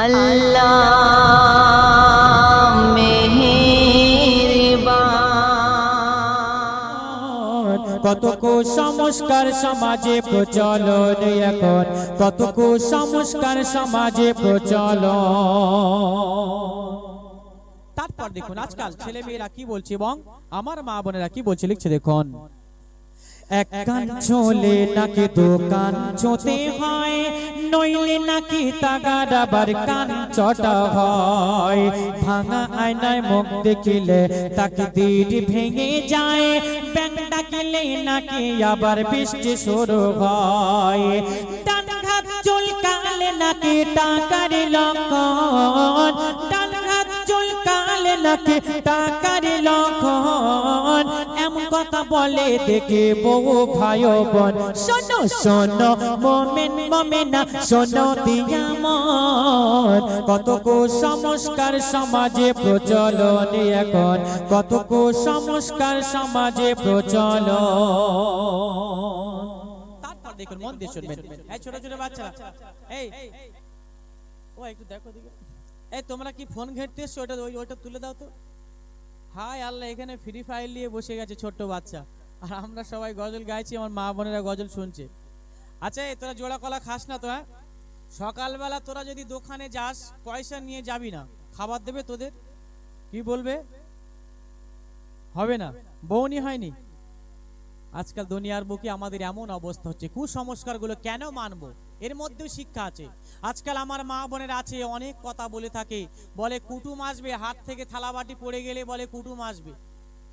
আল্লাহ কত কুসংস্কার সমাজে প্রচলন এখন। কত কুসংস্কার সমাজে প্রচলন। তারপর দেখুন আজকাল ছেলে মেয়েরা কি বলছে এবং আমার মা বোনেরা কি বলছে লিখছে দেখুন। এক কান চলে নাকি দোকান চোতে হয়, নইলে নাকি তাগার আবার কান চটা হয়। ভাঙা আয়নায় মুখ দেখিলে তাকে দিল ভেঙে যায়, ব্যাং ডাকিলে নাকি আবার বৃষ্টি শুরু হয়। ডান হাত চুলকালে নাকি টাকার লক্ষণ ডান হাত চুলকালে নাকি টাকার লক্ষণ কথা বলে দেখে বউ ভাই বোন, শোনো শোনো, মোমেন, মোমেনা, শোনো দিয়ামন কত কুসংস্কার সমাজে প্রচলন এখন, কত কুসংস্কার সমাজে প্রচলন। মন দিয়ে শুনবেন। এই ছোট ছোট বাচ্চারা এই ও একটু দেখো এই, তোমরা কি ফোন ঘেঁটতে এসছো ওটা ওই ওটা তুলে দাও তো। হাই আল্লাহ, এখানে ফ্রি ফায়ার নিয়ে বসে গেছে ছোট্ট বাচ্চা। আর আমরা সবাই গজল গাইছি, আমার মা বোনেরা গজল শুনছে। আচ্ছা তোরা জোড়া কলা খাস না তো হ্যাঁ? সকালবেলা তোরা যদি দোকানে যাস, পয়সা নিয়ে যাবি না। খাবার দেবে তোদের? কি বলবে? হবে না। বউনি হয়নি? আজকাল দুনিয়ার বুকে আমাদের এমন অবস্থা হচ্ছে, কুসংস্কারগুলো কেন মানবো? এর মধ্যেও শিক্ষা আছে। আজকাল আমার মা বোনের আছে, অনেক কথা বলে থাকে। বলে, কুটুম আসবে, হাত থেকে থালাবাটি পড়ে গেলে বলে, কুটুম আসবে।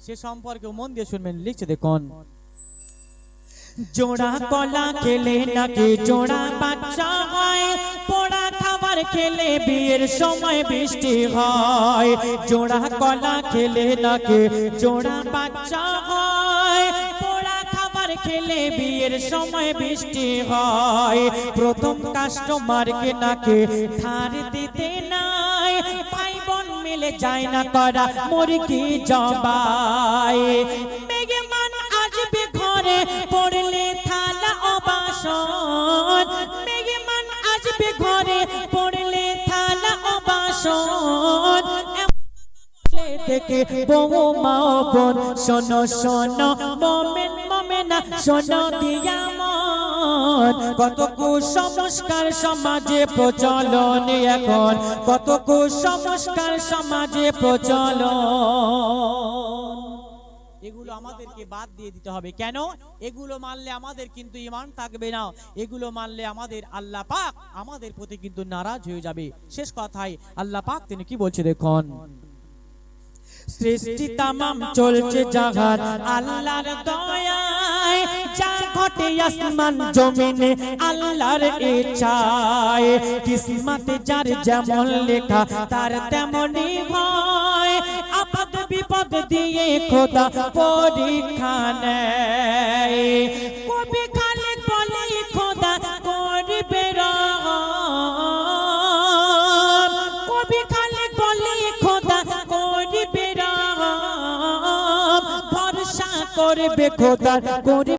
সে সম্পর্কে মন দিয়ে শুনবেন, লিখছে দেখুন। জোড়া কলা খেলে নাকি জোড়া বাচ্চা হয়? পোড়া খাবার খেলে বিয়ের সময় বৃষ্টি হয়। জোড়া কলা খেলে নাকি জোড়া বাচ্চা হয়? খাবার খেলে বিয়ের সময় বৃষ্টি হয়। প্রথম কাস্টমারকে নাকি ধার দিতে নাই। ভাই বোন মিলে যায় না করা মুরগি জবাই। মেঘে মান আসবে ঘরে, পড়লে থালা ও বাসন। মেঘে মান আসবে ঘরে, পড়লে থালা ও বাসন। বলে বউ মা বোন, শোনো শোনো, মোমেন মোমেনা শোনো দিয়ামন কত কুসংস্কার সমাজে প্রচলন এখন। কত কুসংস্কার সমাজে প্রচলন। এগুলো আমাদেরকে বাদ দিয়ে দিতে হবে। কেন? এগুলো মানলে আমাদের কিন্তু ইমান থাকবে না। এগুলো মানলে আমাদের আল্লাহ পাক আমাদের প্রতি কিন্তু নারাজ হয়ে যাবে। শেষ কথায় আল্লাহ পাক তিনি কি বলছে দেখুন? সৃষ্টি তামাম চলছে জাহান আল্লাহর দয়ায়। যা ঘটে আসমান জমিনে, আল্লাহর ইচ্ছায়। কিসমতে যার যেমন লেখা, তার তেমনই হয়। আপদ বিপদ দিয়ে খোদা পরীক্ষা নেয়। কবি করবে রহম। ভরসা করবে খোদা করবে